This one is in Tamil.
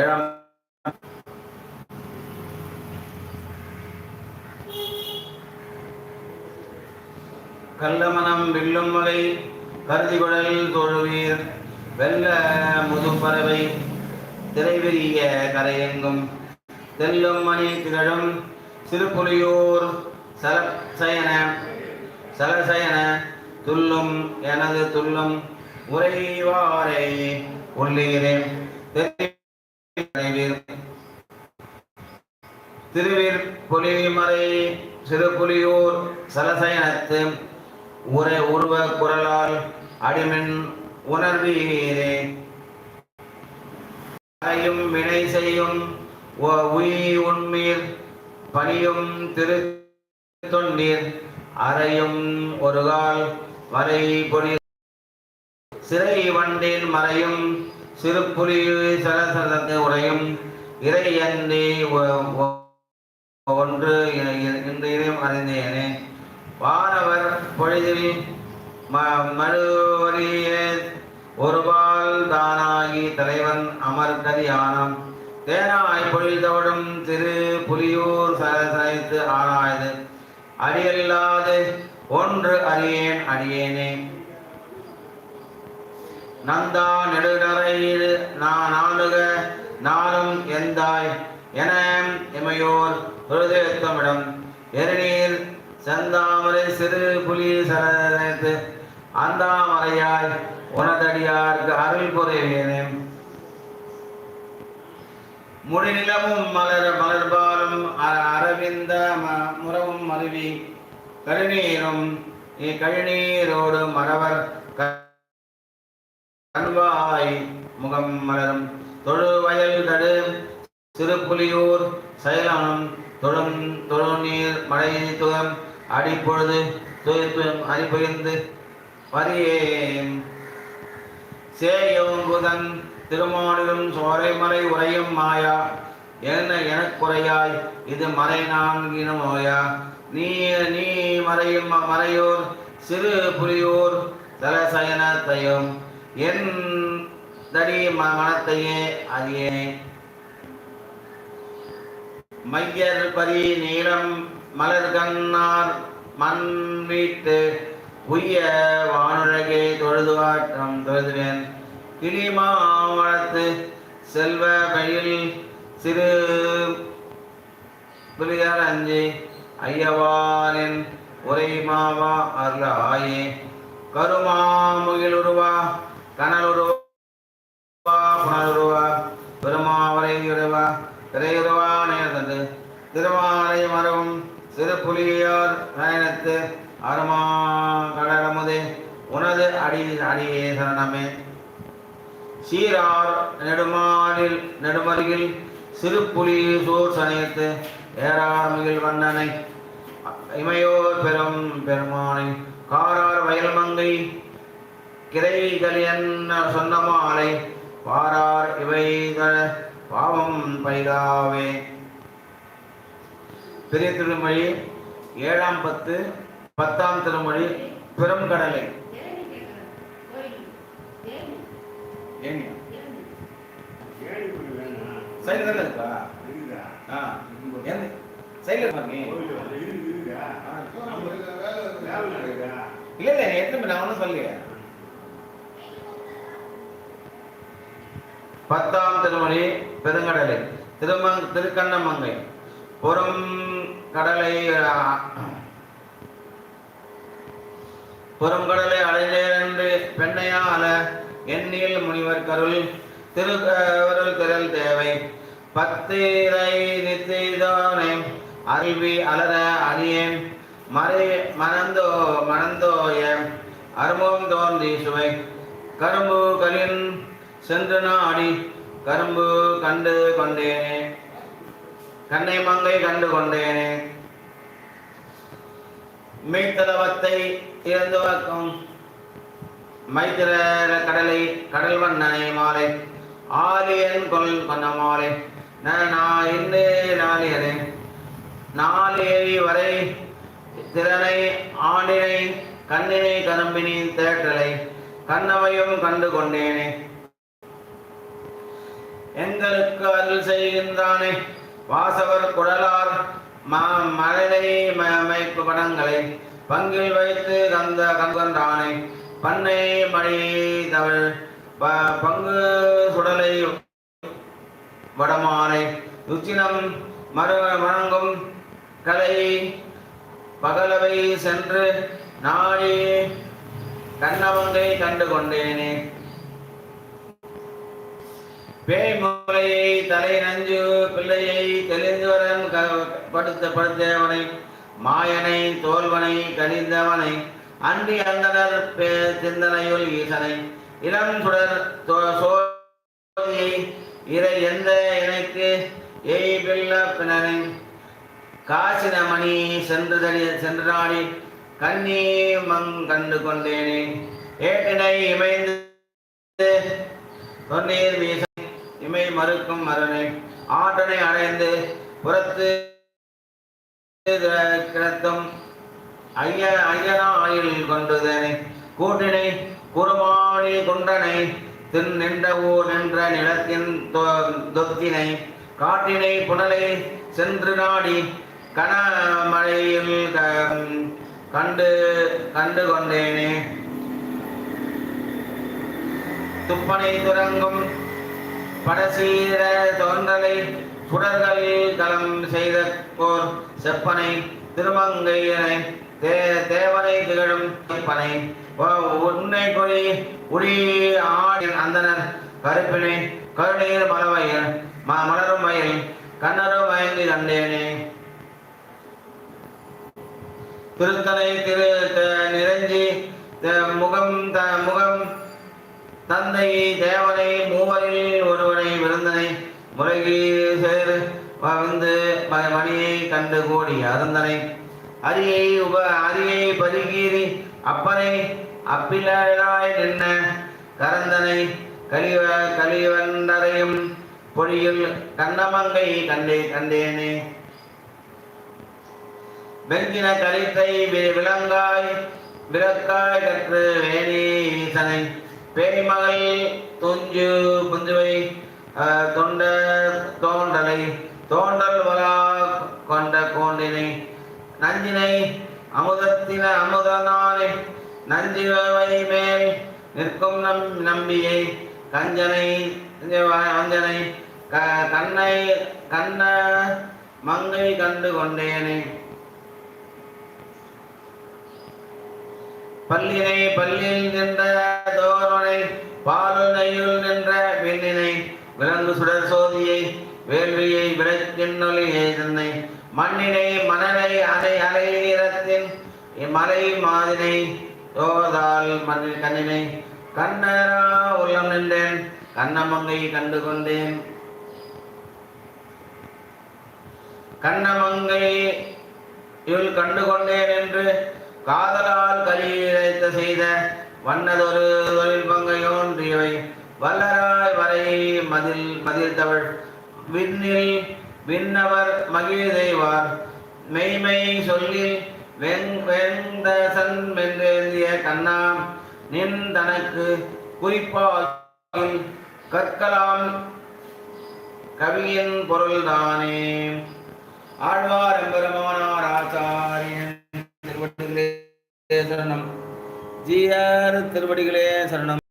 ஏழாம் கல்லமனம் வில்லும் மலை கருதிகுழல் தொழுவீர். வெள்ள முதுப்பறவை திரைவிரிய கரையெங்கும். தெல்லும் மணி திகழும் சிறுபுலியூர் சலசயன சலசயன துல்லும் எனது துல்லும் உறைவாரை உள்ளீரே. தெரிவீர் திருவீர் புலிமறை சிறுபுலியூர் சலசயனத்து உரை உருவ குரலால் அடிமின் உணர்வீரே அறையும் வினை செய்யும் ஒ- உண்மீர் பணியும் திரு தொண்டீர். அறையும் ஒருகால் வரை பொடி சிறை வண்டின் மறையும் சிறுபுலி சரசரத்து உரையும் இறையன்றி ஒன்று ஒ- ஒன்று அறிந்தேனே வானவர் பொழுதில் ம- மறுவரிய ஒருபால் தானாகி தலைவன் அமர்கதியானம் தேனாய் பொழிதோடும் திரு புலியூர் சலசலைத்து ஆராய்ந்து. அடியல்லாது ஒன்று அறியேன் அடியேனே நந்தா நெடுநரையில் நான் ஆளுக நாளும் எந்தாய்? என எமையோர் ஹிருதயத்தமிடம் எருநீர் செந்தாமரை சிறு புலி சரத்து அந்தாமரையாய் உனதடியார்க்கு அருள் புரிவேனே முடிநிலமும் மலர் மலர்பாலும் அ- அரவிந்த ம- முறவும் அருவி கழுநீரும் கழுநீரோடு மறவர் க- கண்வாய் முகம் மலரும். தொழுவயல் தடு சிறுபுலியூர் செயலனம் தொழும் தொழுநீர் மழை துகம். அடிப்பொழுது துயத்துவம் அடிபுயர்ந்து வரியேன். சேயோங்குதன் திருமாலிலும் சோலைமலை உரையும் மாயா. என்ன எனக்குறையாய் இது மறை நான்கினமோயா நீ நீ மறையும் மறையோர் சிறு புலியோர் தலசயனத்தையும். என் தடி ம- மனத்தையே அறியேனே. மையர் பரி நீளம் மலர் கண்ணார் மண் வீட்டு உய்ய வானுலகே தொழுதுவாற்றம் தொழுதுவேன். கிளிமாவளத்து செல்வ பயில் சிறு புலியார் அஞ்சு. ஐயவாரின் உரை மாவா அருளாயே. கருமாமுகிலுருவா கனலுருவா புனலுருவா பெருமாவரை உருவா திரையுருவா நேர்ந்தது திருமாலை மரவும் சிறு புலியோர் நயனத்து அருமா கடலமுதே உனது அடி அடியே சரணமே. சீரார் நெடுமானில் நெடுமருகில் சிறு புலி சூர் சனையத்து ஏறாமிகில் வண்ணனை. இமையோர் பெரும் பெருமானை காரார் வயல் மங்கை கிரைகள் என்ன சொன்ன மாலை பாரார் இவைகள் பாவம் பைதாவே பெரிய திருமொழி ஏழாம் பத்து பத்தாம் திருமொழி பெருங்கடலை. சைடுல இருக்கா? ஆ. சைடுல பாருங்க. இல்ல இல்ல எத்தனை நான் ஒன்றும் சொல்லலையே. பத்தாம் திருமொழி பெருங்கடலை. திருமங் திருக்கண்ணமங்கை. புறம் கடலை ஆ, புறங்கடலை பெண்ணையா அல எண்ணில் முனிவர் கருள் திருக்கருள் திரள் தேவை. பத்திரை நித்திதானே அருள்வி அலர அணியேன். மறை மணந்தோ மணந்தோய அருமுகம் தோன்றி சுவை. கரும்பு கலின் சென்று நாடி கரும்பு கண்டு கொண்டேனே. கண்ணை மங்கை கண்டு கொண்டேனே. மீத்தலவத்தை இழந்து வக்கும் மைத்திர கடலை கடல் வண்ணனை மாலை. ஆலியன் கொல் கொண்ட மாலை. நான் இன்னே நாளியனே நாளேறி வரை திறனை ஆண்டினை கண்ணினை கரும்பினி தேற்றலை. கண்ணவையும் கண்டு கொண்டேனே. எங்களுக்கு அருள் செய்கின்றானே. வாசவர் குடலார் ம- மழலை ம- படங்களை பங்கில் வைத்து கந்த கந்தன்றானே பண்ணை மழை தமிழ் பங்கு சுடலை வடமானை. உச்சினம் மறு வணங்கும் கலை பகலவை சென்று நாடி கண்ணவங்கை கண்டு கொண்டேனே. பேய்முலையை தலை நஞ்சு பிள்ளையை தெளிந்தவரன் க- படுத்த படுத்தவனை மாயனை தோல்வனை கனிந்தவனை அன்றி அந்தனர் சிந்தனையுள் ஈசனை இளம் சுடர் சோதியை இறை எந்த எனக்கு ஏய் பிள்ள பிணனை? காசினமணி சென்று தடி சென்று நாடி கண்ணி மங் கண்டு கொண்டேனே ஏட்டினை இமைந்து தொன்னீர் வீச இமை மறுக்கும் மரணை ஆற்றனை அடைந்து புறத்து கிடத்தும் ஐய ஐயனா ஆயில் கொண்டுதனை கூட்டினை குருமானி குண்டனை தின் நின்ற ஊர் நின்ற நிலத்தின் தொ- தொத்தினை காட்டினை புனலை சென்று நாடி கனமழையில் க- கண்டு கண்டு கொண்டேனே. துப்பனை துறங்கும் படசீர தோன்றலை சுடர்களில் கலம் செய்த போர் செப்பனை திருமங்கையனை தே தேவனை திகழும் பனை உன்னை கொடி உரி ஆடி அந்தனர் கருப்பினை கருநீர் மலவயல் ம மலரும் வயல் கண்ணரும் மயங்கி கண்டேனே. திருத்தலை திரு நிறைஞ்சி முகம் த முகம் தந்தை தேவனை மூவரில் ஒருவனை விருந்தனை முறைகி சேர் வந்து மணியை கண்டு கூடி அருந்தனை. அரியை உப அரியை பரிகீறி அப்பனை அப்பிலாய் நின்ன கரந்தனை கலிவ கலிவண்டரையும் பொழியில் கண்ணமங்கை கண்டே கண்டேனே. வெங்கின கலித்தை விலங்காய் விளக்காய் கற்று வேணி ஈசனை பேரிமலை துஞ்சு புஞ்சுவை தொண்ட தோண்டலை தோண்டல் வலா கொண்ட கோண்டினை நஞ்சினை அமுதத்தின அமுதனானை நஞ்சிவை மேல் நிற்கும் நம் நம்பியை கஞ்சனை கஞ்சனை க கண்ணை கண்ண மங்கை கண்டு கொண்டேனே. பல்லினை பல்லில் நின்ற தோரனை பாலுனையுள் நின்ற வில்லினை விலங்கு சுடர் சோதியை வேள்வியை விளக்கின்னொலியை தன்னை மண்ணினை மணலை அலை அலை நிறத்தின் மலை மாதினை தோதால் மண்ணில் கண்ணினை கண்ணரா உள்ளம் நின்றேன் கண்ணமங்கை கண்டு கொண்டேன் கண்ணமங்கை இவள் கண்டு கொண்டேன் என்று காதலால் கலியிழைத்த செய்த வண்ணதொரு தொழில் பங்கையோன்றியவை வல்லராய் வரை மதில் மதில் தவள் விண்ணில் விண்ணவர் மகிழ்தெய்வார் மெய்மை சொல்லில் வெங் வெந்தசன் வென்றேந்திய கண்ணாம் நின் தனக்கு குறிப்பாக கற்கலாம் கவியின் பொருள்தானே. ஆழ்வார் எம்பெருமானார் ஆச்சாரியன் திருவடிகளே சரணம். ஜிஆர் திருவடிகளே சரணம்.